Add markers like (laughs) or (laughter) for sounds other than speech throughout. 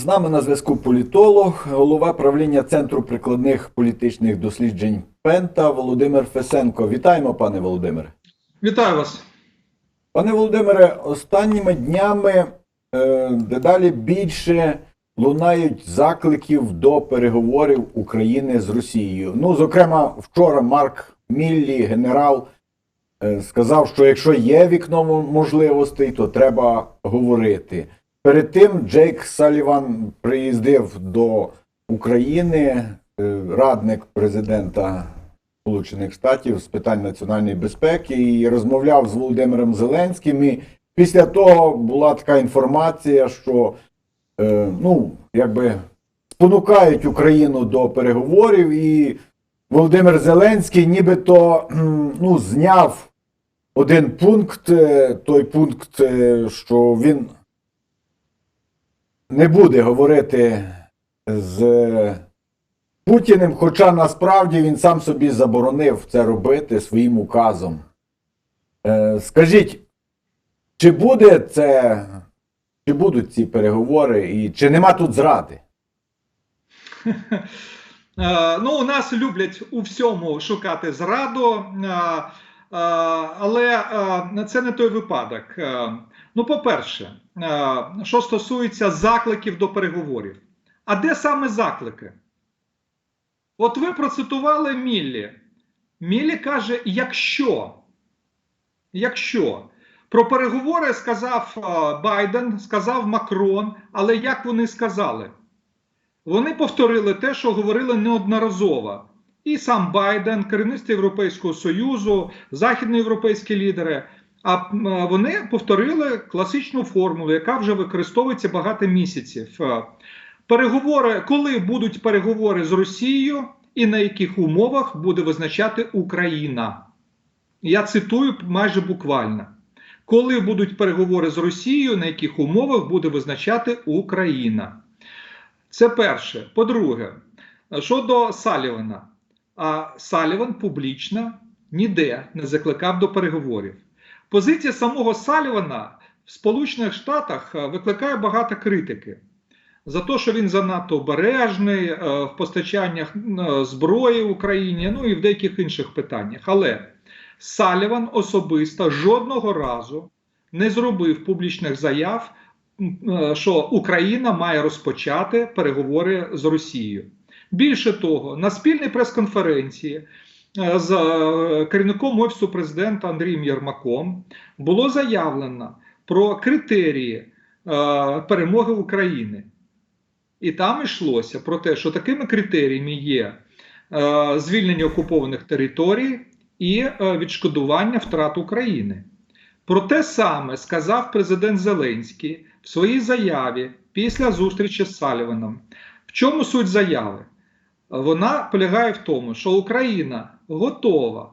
З нами на зв'язку політолог, голова правління Центру прикладних політичних досліджень Пента Володимир Фесенко. Вітаємо, пане Володимире. Вітаю вас. Пане Володимире, останніми днями е, дедалі більше лунають закликів до переговорів України з Росією. Ну, зокрема, вчора Марк Міллі, генерал, е, сказав, що якщо є вікно можливостей, то треба говорити. Перед тим Джейк Саліван приїздив до України, е, радник президента Сполучених Штатів з питань національної безпеки і розмовляв з Володимиром Зеленським. І після того була така інформація, що е, ну, якби спонукають Україну до переговорів, і Володимир Зеленський нібито ну, зняв один пункт, е, той пункт, що він не буде говорити з Путіним, хоча насправді він сам собі заборонив це робити своїм указом. Е, скажіть, чи буде це, чи будуть ці переговори, і чи нема тут зради? (laughs) Е, Ну, у нас люблять у всьому шукати зраду, е, але це не той випадок. Ну, по-перше, е, що стосується закликів до переговорів. А де саме заклики? От ви процитували Міллі. Міллі каже, якщо. Якщо. Про переговори сказав е, Байден, сказав Макрон, але як вони сказали? Вони повторили те, що говорили неодноразово. І сам Байден, керівництво Європейського Союзу, західноєвропейські лідери. А вони повторили класичну формулу, яка вже використовується багато місяців. Е, Переговори, коли будуть переговори з Росією, і на яких умовах буде визначати Україна. Я цитую майже буквально. Коли будуть переговори з Росією, на яких умовах буде визначати Україна. Це перше. По-друге, щодо Салівана, а Саліван публічно ніде не закликав до переговорів. Позиція самого Салівана в Сполучених Штатах е, викликає багато критики за те, що він занадто обережний е, в постачаннях е, зброї Україні, ну і в деяких інших питаннях. Але Саліван особисто жодного разу не зробив публічних заяв що Україна має розпочати переговори з Росією. Більше того, на спільній прес-конференції з е, керівником офісу президента Андрієм Єрмаком було заявлено про критерії е, перемоги України. І там йшлося про те, що такими критеріями є е, звільнення окупованих територій і е, відшкодування втрат України. Про те саме сказав президент Зеленський в своїй заяві після зустрічі з Саліваном. В чому суть заяви? Вона полягає в тому, що Україна готова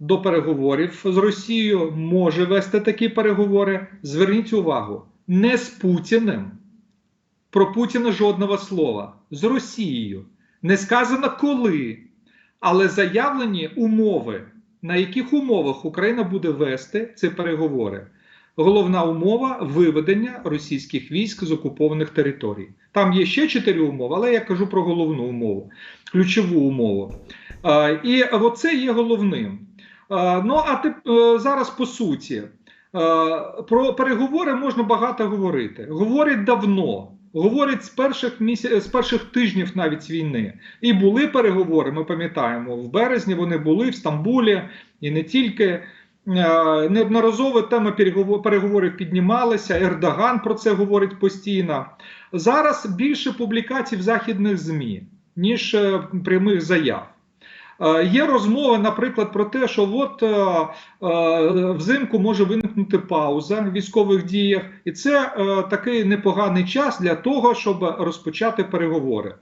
до переговорів з Росією, може вести такі переговори. Зверніть увагу, не з Путіним. Про Путіна жодного слова. З Росією. Не сказано коли, але заявлені умови, на яких умовах Україна буде вести ці переговори. Головна умова виведення російських військ з окупованих територій. Там є ще чотири умови, але я кажу про головну умову, ключову умову. І оце є головним. Ну а тип, е, зараз по суті. Про переговори можна багато говорити. Говорять давно, говорять з перших міся... з перших тижнів навіть війни. І були переговори. Ми пам'ятаємо, в березні вони були в Стамбулі і не тільки. Е, Неодноразово переговор- переговорів піднімалися. Ердоган про це говорить постійно. Зараз більше публікацій в західних ЗМІ, ніж е, прямих заяв. Е, Є розмови, наприклад, про те, що от взимку може виникнути пауза в військових діях, і це такий непоганий час для того, щоб розпочати переговори.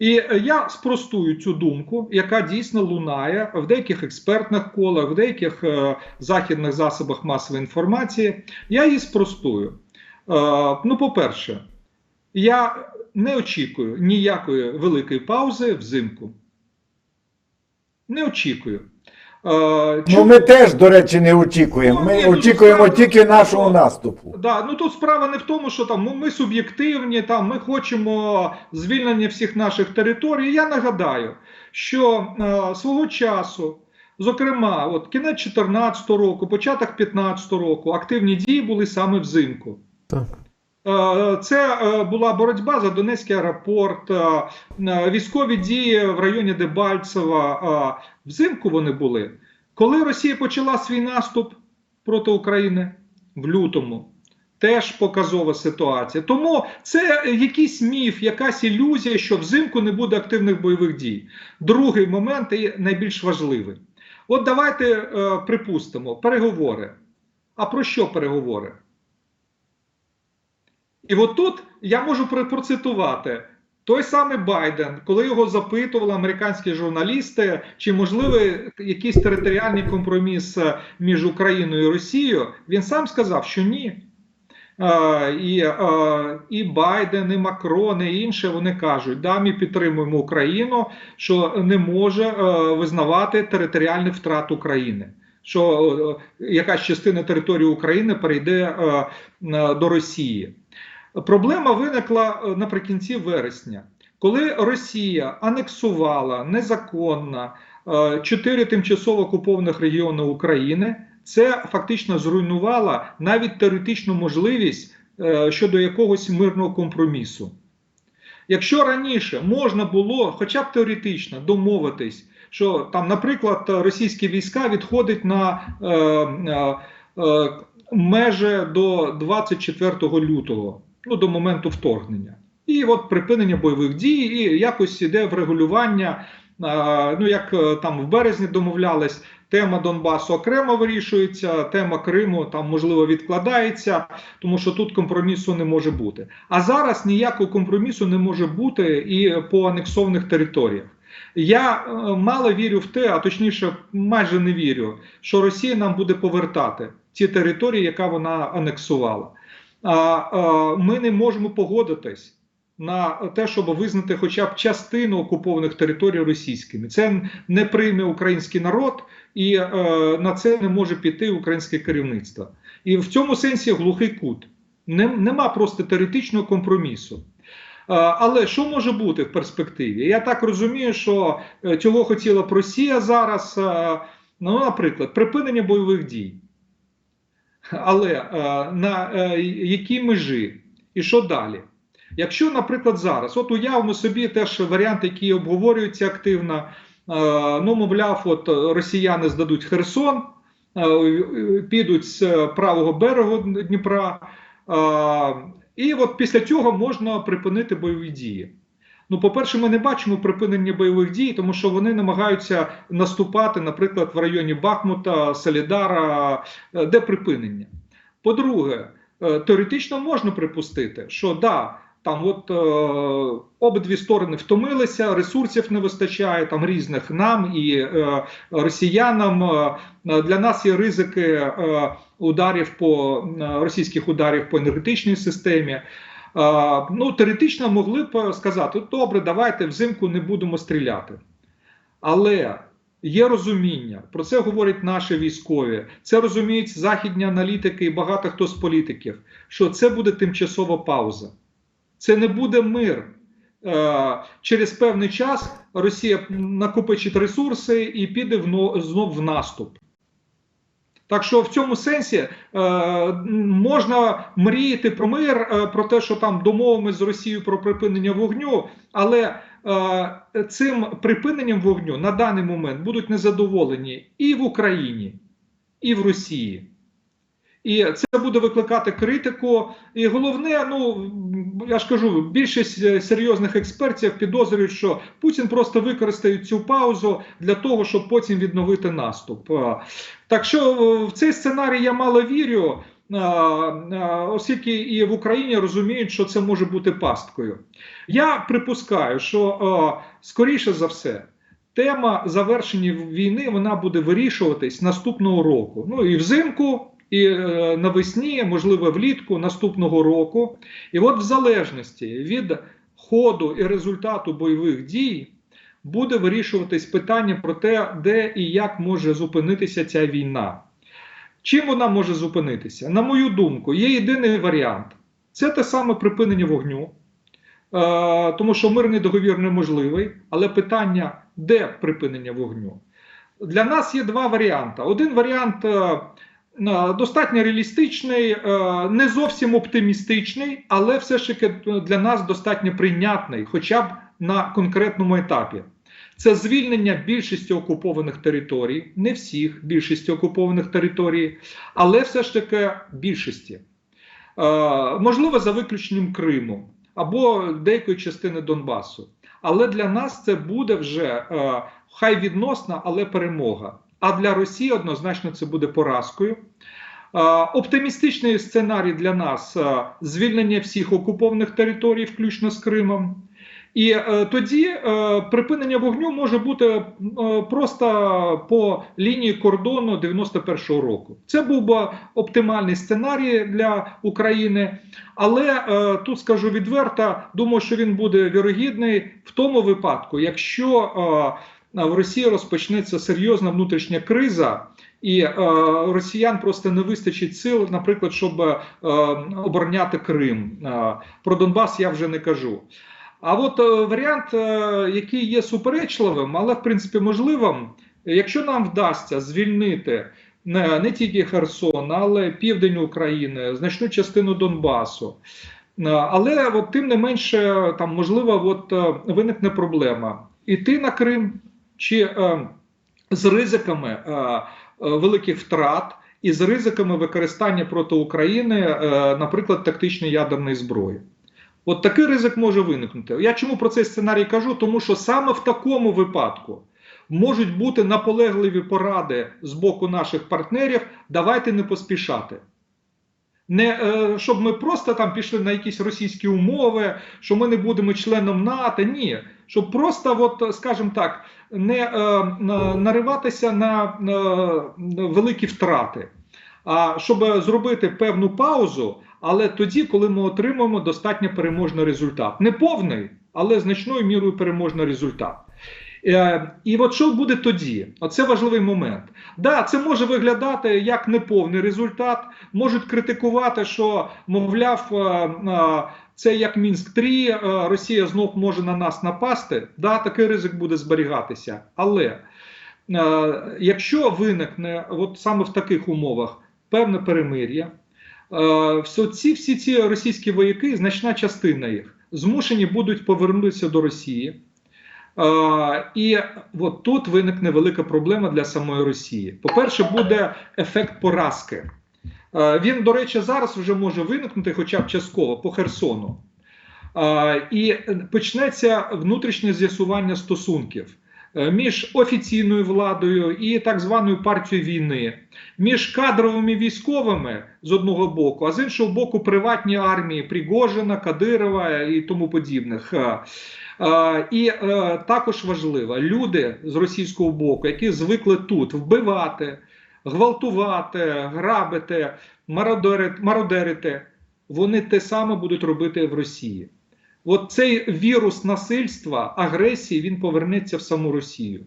І е, я спростую цю думку, яка дійсно лунає в деяких експертних колах, в деяких е, західних засобах масової інформації. Я її спростую. Е, ну, по-перше, я не очікую ніякої великої паузи взимку. Не очікую. Ну ми теж, до речі, не очікуємо. Ну, Ми ні, ну, очікуємо справа- тільки нашого наступу. Да, ну тут справа не в тому, що там ну, ми суб'єктивні, там ми хочемо звільнення всіх наших територій. Я нагадаю, що е, свого часу, зокрема, от кінець 14 року, початок 15 року, активні дії були саме взимку. Так. Е, Це е, була боротьба за Донецький аеропорт, е, військові дії в районі Дебальцева. Взимку вони були. Коли Росія почала свій наступ проти України в лютому, теж показова ситуація. Тому це якийсь міф, якась ілюзія, що взимку не буде активних бойових дій. Другий момент і найбільш важливий. От давайте припустимо переговори. А про що переговори? І от тут я можу процитувати той самий Байден, коли його запитували американські журналісти, чи можливий якийсь територіальний компроміс е, між Україною і Росією, він сам сказав, що ні. Е, І, е, і Байден, і Макрон, і інші вони кажуть, да, ми підтримуємо Україну, що не може визнавати територіальних втрат України. Що якась частина території України перейде до Росії. Проблема виникла е, наприкінці вересня, коли Росія анексувала незаконно е, чотири тимчасово окупованих регіони України. Це фактично зруйнувало навіть теоретичну можливість е, щодо якогось мирного компромісу. Якщо раніше можна було, хоча б теоретично, домовитись, що там, наприклад, російські війська відходять на е, е, межі до 24 лютого, ну до моменту вторгнення, і от припинення бойових дій, і якось іде врегулювання. Ну, як е, там в березні домовлялись, тема Донбасу окремо вирішується, тема Криму там можливо відкладається, тому що тут компромісу не може бути. А зараз ніякого компромісу не може бути і по анексованих територіях. Я е, мало вірю в те, а точніше, майже не вірю, що Росія нам буде повертати ті території, яка вона анексувала. Е, ми не можемо погодитись на те, щоб визнати хоча б частину окупованих територій російськими. Це не прийме український народ, і е, на це не може піти українське керівництво. І в цьому сенсі глухий кут. Нема просто теоретичного компромісу. Е, Але що може бути в перспективі? Я так розумію, що цього хотіла б Росія зараз. Ну, наприклад, припинення бойових дій. Але е, на е, якій межі? І що далі? Якщо, наприклад, зараз, от уявимо собі теж варіант, який обговорюється активно, е, ну, мовляв, от росіяни здадуть Херсон, підуть з правого берегу Дніпра, і от після цього можна припинити бойові дії. Ну, по-перше, ми не бачимо припинення бойових дій, тому що вони намагаються наступати, наприклад, в районі Бахмута, Солідара, е, де припинення. По-друге, е, теоретично можна припустити, що да, там от е, обидві сторони втомилися, ресурсів не вистачає там різних нам і е, росіянам. Е, для нас є ризики е, ударів по російських ударів по енергетичній системі. Е, ну, теоретично могли б сказати: добре, давайте взимку не будемо стріляти. Але є розуміння, про це говорять наші військові, це розуміють західні аналітики і багато хто з політиків, що це буде тимчасова пауза. Це не буде мир. Е, через певний час Росія накопичить ресурси і піде знов в наступ. Так що в цьому сенсі е, можна мріяти про мир, е, про те, що там домовимося з Росією про припинення вогню, але е, цим припиненням вогню на даний момент будуть незадоволені і в Україні, і в Росії. І це буде викликати критику. І головне, ну я ж кажу, більшість е, серйозних експертів підозрюють, що Путін просто використає цю паузу для того, щоб потім відновити наступ. Е, Так що е, в цей сценарій я мало вірю, оскільки і в Україні розуміють, що це може бути пасткою. Я припускаю, що скоріше за все. Тема завершення війни вона буде вирішуватись наступного року. Ну і взимку, і е, навесні, можливо, влітку наступного року. І от в залежності від ходу і результату бойових дій буде вирішуватись питання про те, де і як може зупинитися ця війна. Чим вона може зупинитися? На мою думку, є єдиний варіант це те саме припинення вогню. Е, тому що мирний договір неможливий, але питання, де припинення вогню? Для нас є два варіанти. Один варіант е, достатньо реалістичний, е, не зовсім оптимістичний, але все ж таки для нас достатньо прийнятний, хоча б на конкретному етапі. Це звільнення більшості окупованих територій, не всіх більшості окупованих територій, але все ж таки більшості. Е, можливо, за виключенням Криму або деякої частини Донбасу. Але для нас це буде вже е, хай відносна, але перемога. А для Росії однозначно це буде поразкою. Оптимістичний сценарій для нас звільнення всіх окупованих територій, включно з Кримом. І е, тоді е, припинення вогню може бути е, просто по лінії кордону 91-го року. Це був би оптимальний сценарій для України, але е, тут скажу відверто, думаю, що він буде вірогідний в тому випадку, якщо е, в Росії розпочнеться серйозна внутрішня криза. І е, росіян просто не вистачить сил, наприклад, щоб е, обороняти Крим. Е, про Донбас я вже не кажу. А от е, варіант, е, який є суперечливим, але в принципі можливим, якщо нам вдасться звільнити не, не тільки Херсон, але південь України, значну частину Донбасу. Е, Але от, тим не менше, там можливо, от, е, виникне проблема іти на Крим чи е, з ризиками е, е, великих втрат і з ризиками використання проти України, е, наприклад, тактичної ядерної зброї. От такий ризик може виникнути. Я чому про цей сценарій кажу? Тому що саме в такому випадку можуть бути наполегливі поради з боку наших партнерів. Давайте не поспішати. Не е, щоб ми просто там пішли на якісь російські умови, що ми не будемо членом НАТО. Ні, щоб просто, от, скажімо так, не е, нариватися на, великі втрати, а щоб зробити певну паузу, але тоді, коли ми отримаємо достатньо переможний результат. Не повний, але значною мірою переможний результат. Е, і от що буде тоді? Оце важливий момент. Да, це може виглядати як неповний результат, можуть критикувати, що, мовляв, е, е, це як Мінськ 3 е, Росія знов може на нас напасти. Да, такий ризик буде зберігатися. Але е, якщо виникне от саме в таких умовах певне перемир'я, е, ці, всі ці російські вояки, значна частина їх, змушені будуть повернутися до Росії. І от тут виникне велика проблема для самої Росії. По-перше, буде ефект поразки. Е, Він, до речі, зараз вже може виникнути, хоча б частково по Херсону. Е, І почнеться внутрішнє з'ясування стосунків е, між офіційною владою і так званою партією війни, між кадровими військовими з одного боку, а з іншого боку, приватні армії Пригожина, Кадирова і тому подібних. І також важливо, люди з російського боку, які звикли тут вбивати, гвалтувати, грабити, мародерити, вони те саме будуть робити в Росії. От цей вірус насильства, агресії, він повернеться в саму Росію.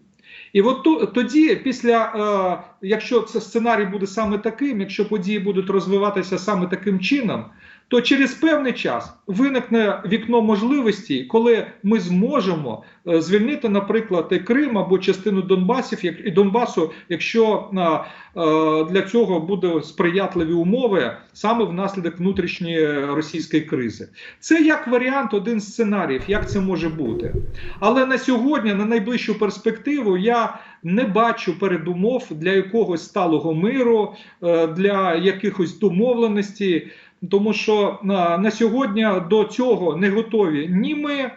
І от тоді, після, е, якщо це сценарій буде саме таким, якщо події будуть розвиватися саме таким чином, то через певний час виникне вікно можливості, коли ми зможемо е, звільнити, наприклад, Крим або частину Донбасів, як і Донбасу, якщо е, для цього будуть сприятливі умови саме внаслідок внутрішньої російської кризи. Це як варіант, один з сценаріїв, як це може бути. Але на сьогодні, на найближчу перспективу, я не бачу передумов для якогось сталого миру, е, для якихось домовленостей. Тому що на, на сьогодні до цього не готові ні ми,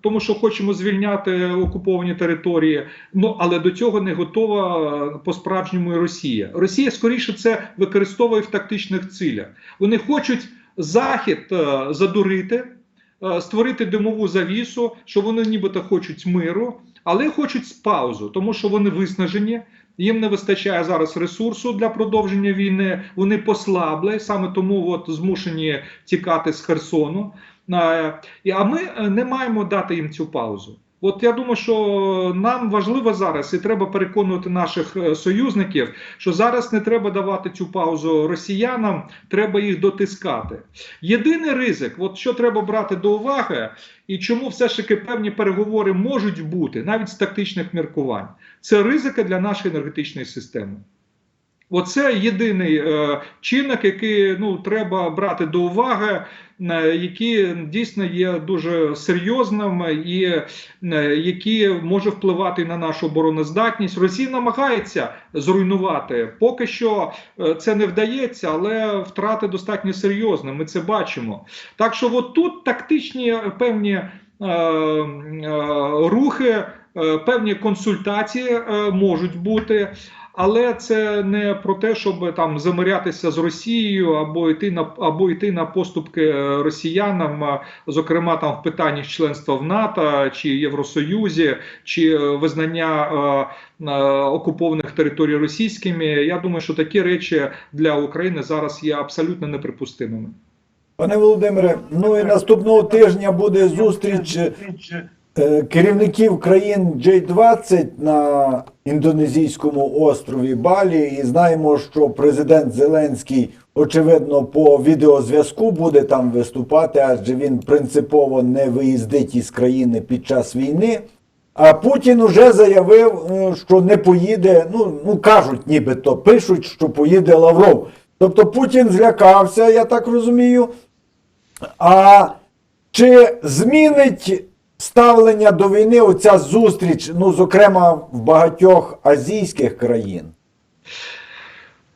тому що хочемо звільняти окуповані території. Ну але до цього не готова по-справжньому і Росія. Росія скоріше це використовує в тактичних цілях. Вони хочуть захід е, задурити, е, створити димову завісу, що вони нібито хочуть миру, але хочуть паузу, тому що вони виснажені. Їм не вистачає зараз ресурсу для продовження війни. Вони послабли, саме тому от змушені тікати з Херсону. Е, А ми е, не маємо дати їм цю паузу. От я думаю, що нам важливо зараз, і треба переконувати наших е, союзників, що зараз не треба давати цю паузу росіянам, треба їх дотискати. Єдиний ризик, от що треба брати до уваги, і чому все ж таки певні переговори можуть бути навіть з тактичних міркувань, це ризики для нашої енергетичної системи. Оце єдиний е, чинник, який ну треба брати до уваги, е, який дійсно є дуже серйозним і е, який може впливати на нашу обороноздатність. Росія намагається зруйнувати. Поки що е, це не вдається, але втрати достатньо серйозні. Ми це бачимо. Так що, от тут тактичні певні е, е, рухи, е, певні консультації е, можуть бути. Але це не про те, щоб там замирятися з Росією або йти на або йти на поступки е, росіянам, зокрема там в питанні членства в НАТО чи Євросоюзі, чи е, визнання е, е, окупованих територій російськими. Я думаю, що такі речі для України зараз є абсолютно неприпустимими. Пане Володимире, ну і наступного тижня буде зустріч е, керівників країн G20 на індонезійському острові Балі. І знаємо, що президент Зеленський, очевидно, по відеозв'язку буде там виступати, адже він принципово не виїздить із країни під час війни. А Путін уже заявив, е, що не поїде. Ну, ну кажуть, нібито пишуть, що поїде Лавров. Тобто Путін злякався, я так розумію. А чи змінить ставлення до війни оця зустріч, ну, зокрема, в багатьох азійських країн?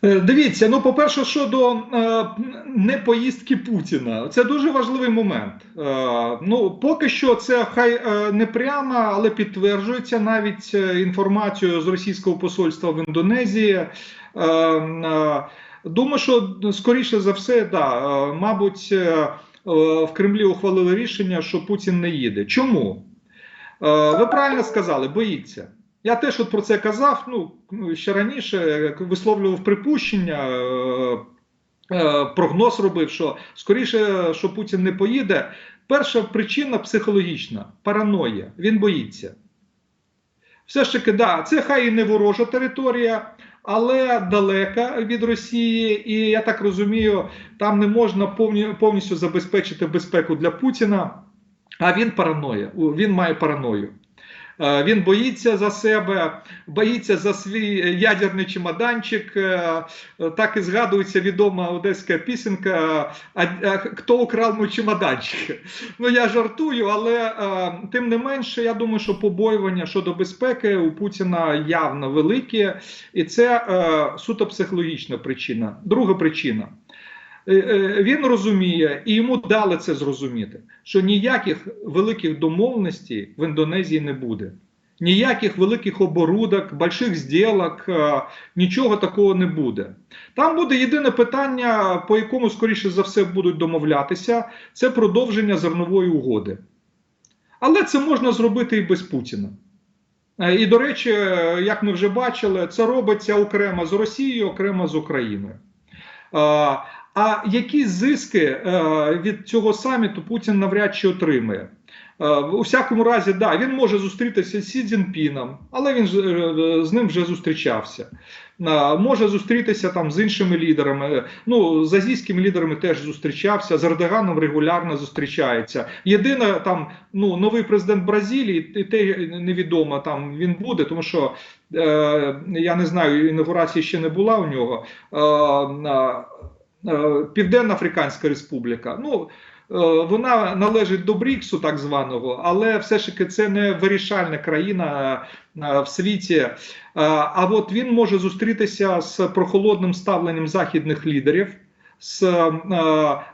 Е, Дивіться, ну по-перше, щодо е, непоїздки Путіна, це дуже важливий момент. Е, ну, поки що це хай е, не прямо, але підтверджується навіть е, інформацією з російського посольства в Індонезії. Е, е, думаю, що скоріше за все, да, е, мабуть, е, в Кремлі ухвалили рішення, що Путін не їде. Чому? Е, Ви правильно сказали, боїться. Я теж от про це казав. Ну ще раніше висловлював припущення, е, е, прогноз робив, що скоріше, що Путін не поїде. Перша причина психологічна параноя. Він боїться. Все ж таки, да, це хай і не ворожа територія, але далека від Росії, і я так розумію, там не можна повністю забезпечити безпеку для Путіна. А він параноя, він має параною. Е, Він боїться за себе, боїться за свій ядерний чемоданчик. Е, Так і згадується відома одеська пісенька «А- а Хто украв мій чемоданчик? Ну я жартую, але е, тим не менше, я думаю, що побоювання щодо безпеки у Путіна явно великі, і це суто психологічна причина. Друга причина. Е, е, Він розуміє, і йому дали це зрозуміти, що ніяких великих домовленостей в Індонезії не буде. Ніяких великих оборудок, больших зділок, е, нічого такого не буде. Там буде єдине питання, по якому, скоріше за все, будуть домовлятися, це продовження зернової угоди. Але це можна зробити і без Путіна. І, до речі, як ми вже бачили, це робиться окремо з Росією, окремо з Україною. А які зиски е, від цього саміту Путін навряд чи отримає? Е, У всякому разі, да, він може зустрітися з Сі Цзіньпіном, але він е, з ним вже зустрічався. Може зустрітися там з іншими лідерами. Ну, з азійськими лідерами теж зустрічався, з Ердоганом регулярно зустрічається. Єдине, там ну, новий президент Бразилії, і те невідомо там він буде, тому що е, я не знаю, інаугурації ще не була у нього. Е, е, Е, Південна Африканська Республіка. Ну, е, вона належить до Бріксу, так званого, але все ж таки це не вирішальна країна е, в світі. А от він може зустрітися з прохолодним ставленням західних лідерів, з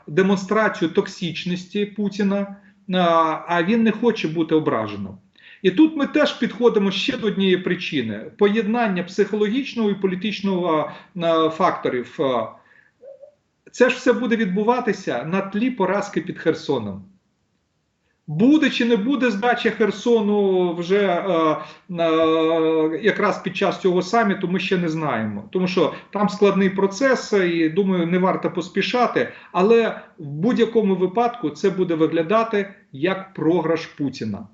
демонстрацією токсичності Путіна, а він не хоче бути ображеним. І тут ми теж підходимо ще до однієї причини: поєднання психологічного і політичного факторів. Це ж все буде відбуватися на тлі поразки під Херсоном. Буде чи не буде здача Херсону вже е, е, якраз під час цього саміту, ми ще не знаємо. Тому що там складний процес, і думаю, не варто поспішати. Але в будь-якому випадку це буде виглядати як програш Путіна.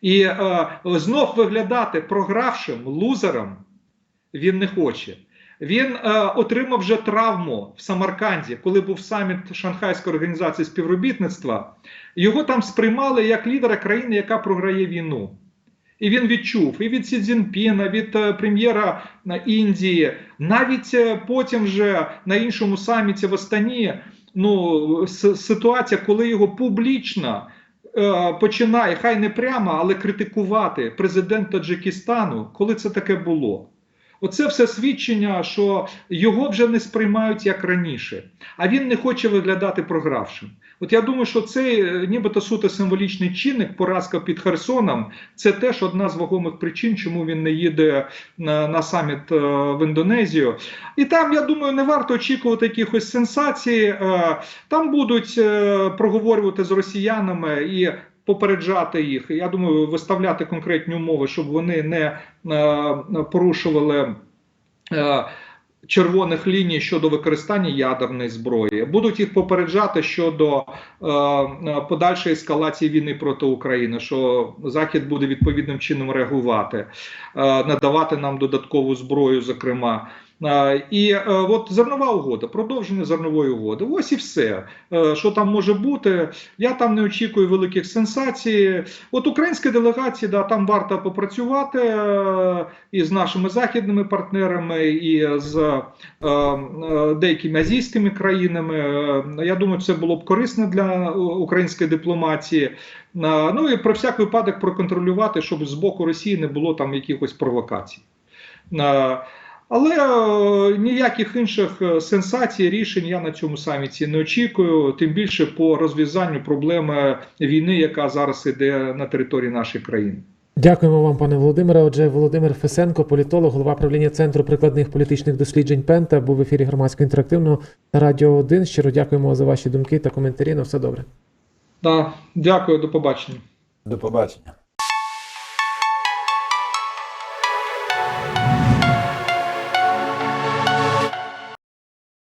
І е, знов виглядати програвшим лузером він не хоче. Він е, отримав вже травму в Самарканді, коли був саміт Шанхайської організації співробітництва. Його там сприймали як лідера країни, яка програє війну. І він відчув і від Сі Цзіньпіна, від е, прем'єра на Індії, навіть е, потім вже на іншому саміті в Астані. Ну, ситуація, коли його публічно е, починає, хай не прямо, але критикувати президент Таджикистану, коли це таке було. Оце все свідчення, що його вже не сприймають як раніше, а він не хоче виглядати програвшим. От я думаю, що цей е, нібито суто символічний чинник, поразка під Херсоном, це теж одна з вагомих причин, чому він не їде на, на саміт е, в Індонезію. І там, я думаю, не варто очікувати якихось сенсацій. Е, там будуть е, проговорювати з росіянами і попереджати їх. Я думаю, виставляти конкретні умови, щоб вони не е, порушували. е, Червоних ліній щодо використання ядерної зброї будуть їх попереджати щодо е, подальшої ескалації війни проти України, що Захід буде відповідним чином реагувати, е, надавати нам додаткову зброю, зокрема. І е, от зернова угода, продовження зернової угоди. Ось і все, Е, що там може бути. Я там не очікую великих сенсацій. От українська делегація, да, там варто попрацювати е, і з нашими західними партнерами, і з деякими азійськими країнами. Я думаю, це було б корисно для української дипломатії. Ну і про всяк випадок проконтролювати, щоб з боку Росії не було там якихось провокацій. Але е, ніяких інших е, сенсацій, рішень я на цьому саміті не очікую, тим більше по розв'язанню проблеми війни, яка зараз іде на території нашої країни. Дякуємо вам, пане Володимире. Отже, Володимир Фесенко, політолог, голова правління Центру прикладних політичних досліджень Пента, був в ефірі громадського інтерактивного на Радіо 1. Щиро дякуємо за ваші думки та коментарі. На все добре. Да, дякую, до побачення. До побачення.